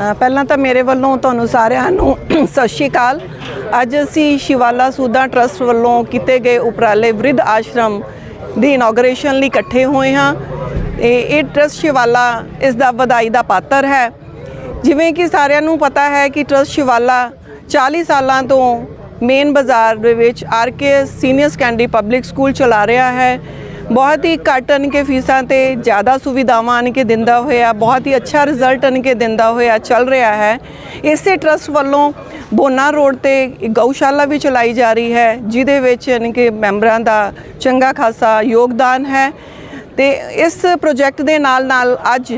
ਪਹਿਲਾਂ ਤਾਂ ਮੇਰੇ ਵੱਲੋਂ ਤੁਹਾਨੂੰ ਸਾਰਿਆਂ ਨੂੰ ਸਤਿ ਸ਼੍ਰੀ ਅਕਾਲ। ਅੱਜ ਅਸੀਂ ਸ਼ਿਵਾਲਾ ਸੂਦਾ ਟਰਸਟ ਵੱਲੋਂ ਕੀਤੇ ਗਏ ਉਪਰਾਲੇ ਬ੍ਰਿਧ ਆਸ਼ਰਮ ਦੀ ਇਨੋਗਰੇਸ਼ਨ ਲਈ ਇਕੱਠੇ ਹੋਏ ਹਾਂ। ਇਹ ਇਹ ਟਰਸਟ ਸ਼ਿਵਾਲਾ ਇਸ ਦਾ ਵਧਾਈ ਦਾ ਪਾਤਰ ਹੈ। ਜਿਵੇਂ ਕਿ ਸਾਰਿਆਂ ਨੂੰ ਪਤਾ ਹੈ ਕਿ ਟਰਸਟ ਸ਼ਿਵਾਲਾ 40 ਸਾਲਾਂ ਤੋਂ ਮੇਨ ਬਾਜ਼ਾਰ ਦੇ ਵਿੱਚ R K senior secondary public school ਚਲਾ ਰਿਹਾ ਹੈ। ਬਹੁਤ ਹੀ ਘੱਟ ਅਨ ਕੇ ਫੀਸਾਂ ਤੇ ਜ਼ਿਆਦਾ ਸੁਵਿਧਾਵਾਂ ਆਣ ਕੇ ਦਿੰਦਾ ਹੋਇਆ, ਬਹੁਤ ਹੀ ਅੱਛਾ ਰਿਜ਼ਲਟ ਅਨ ਕੇ ਦਿੰਦਾ ਹੋਇਆ ਚੱਲ ਰਿਹਾ ਹੈ। ਇਸੇ ਟਰਸਟ ਵੱਲੋਂ ਬੋਨਾ ਰੋਡ ਤੇ ਗਊਸ਼ਾਲਾ ਵੀ ਚਲਾਈ ਜਾ ਰਹੀ ਹੈ, ਜਿਹਦੇ ਵਿੱਚ ਯਾਨੀ ਕਿ ਮੈਂਬਰਾਂ ਦਾ ਚੰਗਾ ਖਾਸਾ ਯੋਗਦਾਨ ਹੈ ਤੇ ਇਸ ਪ੍ਰੋਜੈਕਟ ਦੇ ਨਾਲ ਨਾਲ ਅੱਜ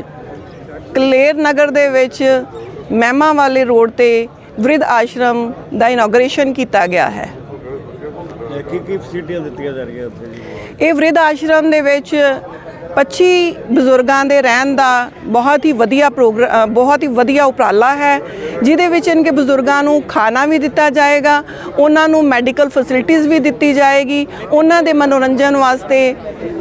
ਕਲੇਰ ਨਗਰ ਦੇ ਵਿੱਚ ਮਹਿਮਾ ਵਾਲੇ ਰੋਡ ਤੇ ਵ੍ਰਿਧ ਆਸ਼ਰਮ ਦਾ ਇਨੋਗਰੇਸ਼ਨ ਕੀਤਾ ਗਿਆ ਹੈ। ਕੀ ਕੀ ਫੈਸਿਲਿਟੀਆਂ ਦਿੱਤੀਆਂ ਜਾ ਰਹੀਆਂ ਉੱਥੇ ਜੀ? ਇਹ ਵ੍ਰਿਧ ਆਸ਼ਰਮ ਦੇ ਵਿੱਚ 25 ਬਜ਼ੁਰਗਾਂ ਦੇ ਰਹਿਣ ਦਾ ਬਹੁਤ ਹੀ ਵਧੀਆ ਪ੍ਰੋਗਰਾਮ ਬਹੁਤ ਹੀ ਵਧੀਆ ਉਪਰਾਲਾ ਹੈ, ਜਿਹਦੇ ਵਿੱਚ ਇਨਕੇ ਬਜ਼ੁਰਗਾਂ ਨੂੰ ਖਾਣਾ ਵੀ ਦਿੱਤਾ ਜਾਏਗਾ, ਉਹਨਾਂ ਨੂੰ ਮੈਡੀਕਲ ਫੈਸਿਲਿਟੀਆਂ ਵੀ ਦਿੱਤੀ ਜਾਏਗੀ, ਉਹਨਾਂ ਦੇ ਮਨੋਰੰਜਨ ਵਾਸਤੇ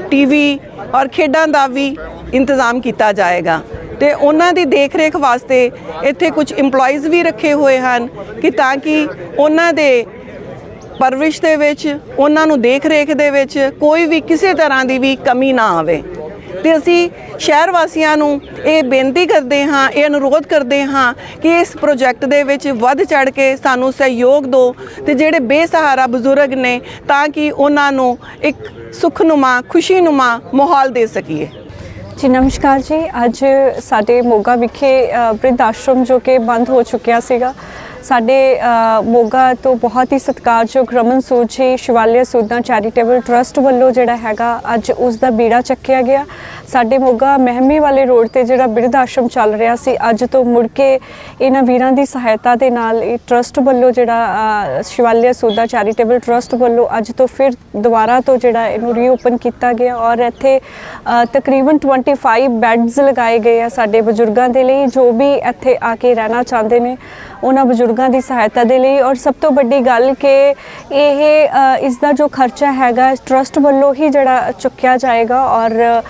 ਟੀਵੀ ਔਰ ਖੇਡਾਂ ਦਾ ਵੀ ਇੰਤਜ਼ਾਮ ਕੀਤਾ ਜਾਏਗਾ। ਤੇ ਉਹਨਾਂ ਦੀ ਦੇਖ-ਰੇਖ ਵਾਸਤੇ ਇੱਥੇ ਕੁਝ EMPLOYEES ਵੀ ਰੱਖੇ ਹੋਏ ਹਨ, ਕਿ ਤਾਂ ਕਿ ਉਹਨਾਂ ਦੇ ਪਰਵਿਸ਼ ਦੇ ਵਿੱਚ ਉਹਨਾਂ ਨੂੰ ਦੇਖ ਰੇਖ ਦੇ ਵਿੱਚ ਕੋਈ ਵੀ ਕਿਸੇ ਤਰ੍ਹਾਂ ਦੀ ਵੀ ਕਮੀ ਨਾ ਆਵੇ। ਤੇ ਅਸੀਂ ਸ਼ਹਿਰ ਵਾਸੀਆਂ ਨੂੰ ਇਹ ਬੇਨਤੀ ਕਰਦੇ ਹਾਂ ਇਹ ਅਨੁਰੋਧ ਕਰਦੇ ਹਾਂ ਕਿ ਇਸ ਪ੍ਰੋਜੈਕਟ ਦੇ ਵਿੱਚ ਵੱਧ ਚੜ ਕੇ ਸਾਨੂੰ ਸਹਿਯੋਗ ਦਿਓ ਤੇ ਜਿਹੜੇ ਬੇਸਹਾਰਾ ਬਜ਼ੁਰਗ ਨੇ ਤਾਂ ਕਿ ਉਹਨਾਂ ਨੂੰ ਇੱਕ ਸੁਖਨੁਮਾ ਖੁਸ਼ੀਨੁਮਾ ਮਾਹੌਲ ਦੇ ਸਕੀਏ। ਜੀ ਨਮਸਕਾਰ ਜੀ। ਅੱਜ ਸਾਡੇ ਮੋਗਾ ਵਿਖੇ ਅ, ਬ੍ਰਿਧ ਆਸ਼ਰਮ ਜੋ ਕਿ ਬੰਦ ਹੋ ਚੁੱਕਿਆ ਸੀਗਾ। ਸਾਡੇ ਮੋਗਾ ਤੋਂ ਬਹੁਤ ਹੀ ਸਤਿਕਾਰਯੋਗ ਰਮਨ ਸੂਦ ਜੀ ਸ਼ਿਵਾਲਿਆ ਸੂਦਾਂ ਚੈਰੀਟੇਬਲ ਟਰਸਟ ਵੱਲੋਂ ਜਿਹੜਾ ਹੈਗਾ ਅੱਜ ਉਸ ਦਾ ਬੀੜਾ ਚੱਕਿਆ ਗਿਆ। ਸਾਡੇ ਮੋਗਾ ਮਹਿਮੇ ਵਾਲੇ ਰੋਡ ਤੇ ਜਿਹੜਾ ਬਿਰਧ ਆਸ਼ਰਮ ਚੱਲ ਰਿਹਾ ਸੀ ਅੱਜ ਤੋਂ ਮੁੜ ਕੇ ਇਹਨਾਂ ਵੀਰਾਂ ਦੀ ਸਹਾਇਤਾ ਦੇ ਨਾਲ ਇਹ ਟਰਸਟ ਵੱਲੋਂ ਜਿਹੜਾ ਸ਼ਿਵਾਲਿਆ ਸੂਦਾ ਚੈਰੀਟੇਬਲ ਟਰਸਟ ਵੱਲੋਂ ਅੱਜ ਤੋਂ ਫਿਰ ਦੁਬਾਰਾ ਤੋਂ ਜਿਹੜਾ ਇਹਨੂੰ ਰੀਓਪਨ ਕੀਤਾ ਗਿਆ ਔਰ ਇੱਥੇ ਅ, ਤਕਰੀਬਨ 25 ਬੈੱਡਸ ਲਗਾਏ ਗਏ ਆ ਸਾਡੇ ਬਜ਼ੁਰਗਾਂ ਦੇ ਲਈ ਜੋ ਵੀ ਇੱਥੇ ਆ ਕੇ ਰਹਿਣਾ ਚਾਹੁੰਦੇ ਨੇ ਉਹਨਾਂ ਬਜ਼ੁਰਗ ਦੀ ਸਹਾਇਤਾ ਦੇ ਲਈ ਔਰ ਸਭ ਤੋਂ ਵੱਡੀ ਗੱਲ ਕਿ ਇਹ ਇਸ ਦਾ ਜੋ ਖਰਚਾ ਹੈਗਾ ਟਰਸਟ ਵੱਲੋਂ ਹੀ ਜਿਹੜਾ ਚੁੱਕਿਆ ਜਾਏਗਾ ਔਰ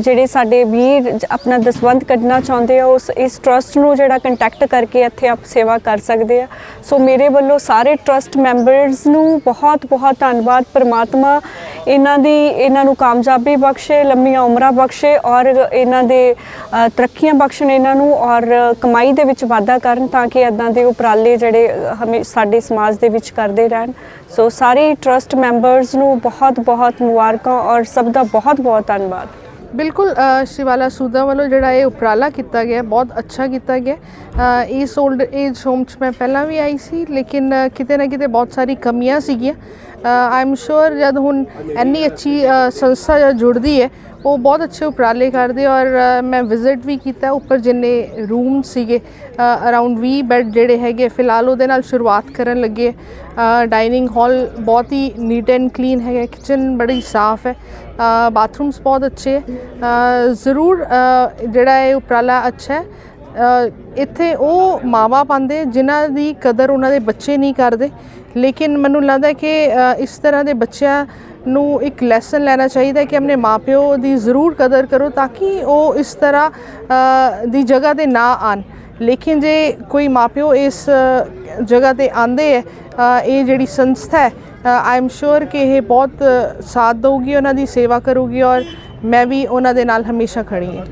ਜਿਹੜੇ ਸਾਡੇ ਵੀਰ ਆਪਣਾ ਦਸਵੰਧ ਕੱਢਣਾ ਚਾਹੁੰਦੇ ਆ, ਉਸ, ਇਸ ਟਰਸਟ ਨੂੰ ਜਿਹੜਾ ਕੰਟੈਕਟ ਕਰਕੇ ਇੱਥੇ ਆਪ ਸੇਵਾ ਕਰ ਸਕਦੇ ਆ। ਸੋ ਮੇਰੇ ਵੱਲੋਂ ਸਾਰੇ ਟਰਸਟ ਮੈਂਬਰਸ ਨੂੰ ਬਹੁਤ ਬਹੁਤ ਧੰਨਵਾਦ। ਪਰਮਾਤਮਾ ਇਹਨਾਂ ਦੀ, ਇਹਨਾਂ ਨੂੰ ਕਾਮਯਾਬੀ ਬਖਸ਼ੇ, ਲੰਮੀਆਂ ਉਮਰਾਂ ਬਖਸ਼ੇ ਔਰ ਇਹਨਾਂ ਦੇ ਤਰੱਕੀਆਂ ਬਖਸ਼ਣ ਇਹਨਾਂ ਨੂੰ ਔਰ ਕਮਾਈ ਦੇ ਵਿੱਚ ਵਾਧਾ ਕਰਨ ਤਾਂ ਕਿ ਇਦਾਂ ਦੇ ਉਪਰਾਲੇ ਜਿਹੜੇ ਅ, ਹਮੇ ਸਾਡੇ ਸਮਾਜ ਦੇ ਵਿੱਚ ਕਰਦੇ ਰਹਿਣ। ਸੋ ਸਾਰੇ ਟਰਸਟ ਮੈਂਬਰਸ ਨੂੰ ਬਹੁਤ ਬਹੁਤ ਮੁਬਾਰਕਾਂ ਔਰ ਸਭ ਦਾ ਬਹੁਤ ਬਹੁਤ ਧੰਨਵਾਦ। ਬਿਲਕੁਲ ਸ਼ਿਵਾਲਾ ਸੂਦਾ ਵੱਲੋਂ ਜਿਹੜਾ ਇਹ ਉਪਰਾਲਾ ਕੀਤਾ ਗਿਆ ਬਹੁਤ ਅੱਛਾ ਕੀਤਾ ਗਿਆ। ਇਸ 올ਡ ਏਜ ਹੋਮ 'ਚ ਮੈਂ ਪਹਿਲਾਂ ਵੀ ਆਈ ਸੀ ਲੇਕਿਨ ਕਿਤੇ ਨਾ ਕਿਤੇ ਬਹੁਤ ਸਾਰੀ ਕਮੀਆਂ ਸੀਗੀਆਂ। ਆਈ ਐਮ ਸ਼ੋਰ ਜਦ ਹੁਣ ਇੰਨੀ ਅੱਛੀ ਸੰਸਥਾ ਜਦ ਜੁੜਦੀ ਹੈ ਉਹ ਬਹੁਤ ਅੱਛੇ ਉਪਰਾਲੇ ਕਰਦੇ ਔਰ ਮੈਂ ਵਿਜ਼ਿਟ ਵੀ ਕੀਤਾ ਉੱਪਰ ਜਿੰਨੇ ਰੂਮ ਸੀਗੇ ਅਰਾਊਂਡ 20 ਬੈੱਡ ਜਿਹੜੇ ਹੈਗੇ, ਫਿਲਹਾਲ ਉਹਦੇ ਨਾਲ ਸ਼ੁਰੂਆਤ ਕਰਨ ਲੱਗੇ ਡਾਈਨਿੰਗ ਹਾਲ ਬਹੁਤ ਹੀ ਨੀਟ ਐਂਡ ਕਲੀਨ ਹੈਗਾ ਕਿਚਨ ਬੜੀ ਸਾਫ਼ ਹੈ ਬਾਥਰੂਮਸ ਬਹੁਤ ਅੱਛੇ ਹੈ। ਜ਼ਰੂਰ ਜਿਹੜਾ ਇਹ ਉਪਰਾਲਾ ਅੱਛਾ ਹੈ ਇੱਥੇ ਉਹ ਮਾਵਾ ਪਾਉਂਦੇ ਜਿਨ੍ਹਾਂ ਦੀ ਕਦਰ ਉਹਨਾਂ ਦੇ ਬੱਚੇ ਨਹੀਂ ਕਰਦੇ, ਲੇਕਿਨ ਮੈਨੂੰ ਲੱਗਦਾ ਕਿ ਇਸ ਤਰ੍ਹਾਂ ਦੇ ਬੱਚਿਆਂ ਨੂੰ ਇੱਕ ਲੈਸਨ ਲੈਣਾ ਚਾਹੀਦਾ ਕਿ ਆਪਣੇ ਮਾਪਿਓ ਦੀ ਜ਼ਰੂਰ ਕਦਰ ਕਰੋ ਤਾਂ ਕਿ ਉਹ ਇਸ ਤਰ੍ਹਾਂ ਦੀ ਜਗ੍ਹਾ ਤੇ ਨਾ ਆਣ ਲੇਕਿਨ ਜੇ ਕੋਈ ਮਾਪਿਓ ਇਸ ਜਗ੍ਹਾ ਤੇ ਆਂਦੇ ਹੈ ਇਹ ਜਿਹੜੀ ਸੰਸਥਾ ਹੈ ਆਈ ਐਮ ਸ਼ੋਰ ਕਿ ਇਹ ਬਹੁਤ ਸਾਥ ਦੇਊਗੀ, ਉਹਨਾਂ ਦੀ ਸੇਵਾ ਕਰੂਗੀ ਔਰ ਮੈਂ ਵੀ ਉਹਨਾਂ ਦੇ ਨਾਲ ਹਮੇਸ਼ਾ ਖੜੀ ਹਾਂ।